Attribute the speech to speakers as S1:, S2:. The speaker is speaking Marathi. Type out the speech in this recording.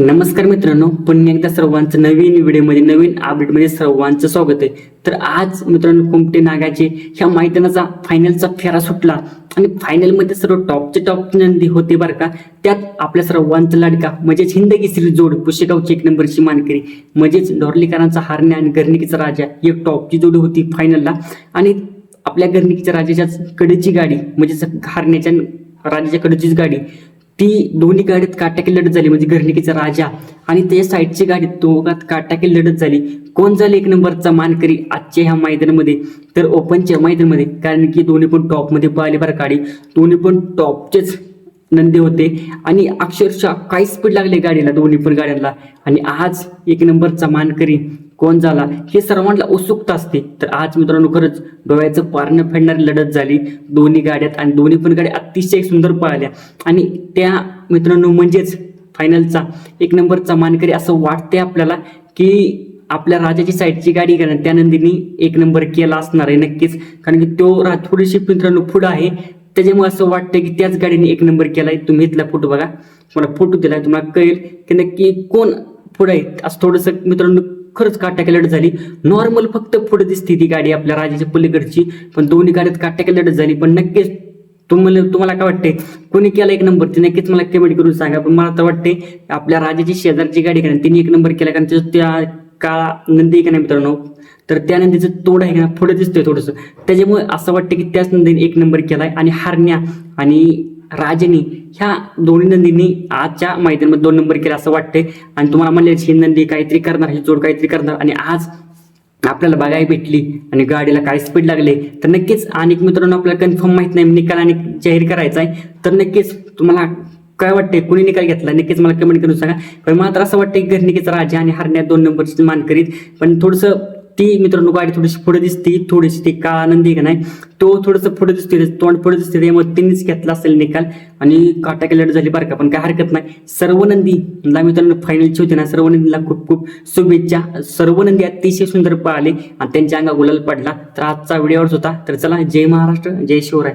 S1: नमस्कार मित्रांनो पुन्हा एकदा सर्वांचं नवीन व्हिडिओमध्ये नवीन अपडेटमध्ये सर्वांचं स्वागत आहे. तर आज मित्रांनो कुमटे नागाचे ह्या मैदानाचा फायनलचा फेरा सुटला. आणि फायनलमध्ये सर्व टॉपचे टॉप नंदी होते बरं का. त्यात आपल्या सर्वांचा लाडका म्हणजेच हिंदगी श्री जोड पुशेगावची एक नंबरची मानकरी म्हणजेच ढोरलीकरांचा हारण्या आणि गर्णिकीचा राजा ही एक टॉपची जोडी होती फायनलला आणि आपल्या गर्णिकीच्या राजाच्या कडेची गाडी म्हणजेच हारण्याच्या राजाच्या कडेचीच गाडी ती दोन्ही गाडीत काटाकी लढत झाली म्हणजे घरणिकीचा राजा. आणि त्याच्या साईडची गाडी दोघात काटाकी लढत झाली. कोण झाले एक नंबरचा मानकरी आजच्या ह्या मैदानामध्ये? तर ओपनच्या मैदानामध्ये कारण की दोन्ही पण टॉपमध्ये पळाले बरं गाडी दोन्ही पण टॉपचेच नंदी होते. आणि अक्षरशः काय स्पीड लागले गाडीला दोन्ही पण गाड्यांना. आणि आज एक नंबरचा मानकरी कोण झाला हे सर्वांना उत्सुकता असते. तर आज मित्रांनो खरंच डोळ्याचं पारणं फेडणारी लढत झाली. दोन्ही गाड्यात आणि दोन्ही पण गाड्या अतिशय सुंदर पळाल्या. आणि त्या मित्रांनो म्हणजेच फायनलचा एक नंबरचा मानकरी असं वाटते आपल्याला की आपल्या राजाची साईडची गाडी घेणार. त्या नंदीनी एक नंबर केला असणार आहे नक्कीच. कारण की तो रा थोडीशी मित्रांनो पुढं आहे. त्याच्यामुळे असं वाटतं की त्याच गाडीने एक नंबर केलाय. तुम्ही इथला फोटो बघा. तुम्हाला फोटो दिलाय तुम्हाला कळेल की नक्की कोण पुढे आहे. असं थोडंसं मित्रांनो खरंच काटाकी लढत झाली. नॉर्मल फक्त पुढे दिसते ती गाडी आपल्या राजाच्या पलीकडची. पण दोन्ही गाड्यात काटाकी लढत झाली. पण नक्कीच तुम्हाला तुम्हाला काय वाटतंय? कोणी केला एक नंबर? ते नक्कीच मला कमेंट करून सांगा. पण मला तर वाटते आपल्या राजाची शेजारची गाडी कारण तिने एक नंबर केला कारण त्या काळा नंदी का नाही मित्रांनो? तर त्या नंदीचं तोड आहे का पुढे दिसतोय थोडंसं. त्याच्यामुळे असं वाटतं की त्याच नंदीने एक नंबर केलाय आणि हारण्या आणि राजनी ह्या दोन्ही नंदींनी आजच्या मैदानामध्ये दोन नंबर केला असं वाटतंय. आणि तुम्हाला म्हणले ही नंदी काहीतरी करणार ही जोड काहीतरी करणार. आणि आज आपल्याला बघायला भेटली आणि गाडीला काय स्पीड लागले तर नक्कीच आणि मित्रांनो आपल्याला कन्फर्म माहीत नाही निकाल आणि जाहीर करायचा आहे. तर नक्कीच तुम्हाला काय वाटतंय? कुणी निकाल घेतला? नक्कीच मला कमेंट करून सांगा. पण मला तर असं वाटतं की घरणिकेचा राजा आणि हरण्यात दोन नंबरची मान करीत. पण थोडंसं ती मित्रांनो गाडी थोडीशी पुढे दिसते. थोडीशी ती काळ आनंदी का नाही? तो थोडंसं पुढे दिसते तोंड पुढे दिसते त्यामुळे तिनेच घेतला असेल निकाल. आणि काटा लढत झाली बरं का. पण काय हरकत नाही. सर्व नंदी ला मित्रांनो फायनलची होती ना. सर्व नंदीला खूप खूप शुभेच्छा. सर्व नंदी अतिशय सुंदर पळाले. आणि त्यांच्या अंगा गुलाल पडला. तर आजचा व्हिडिओवरच होता. तर चला जय महाराष्ट्र जय शिवराय.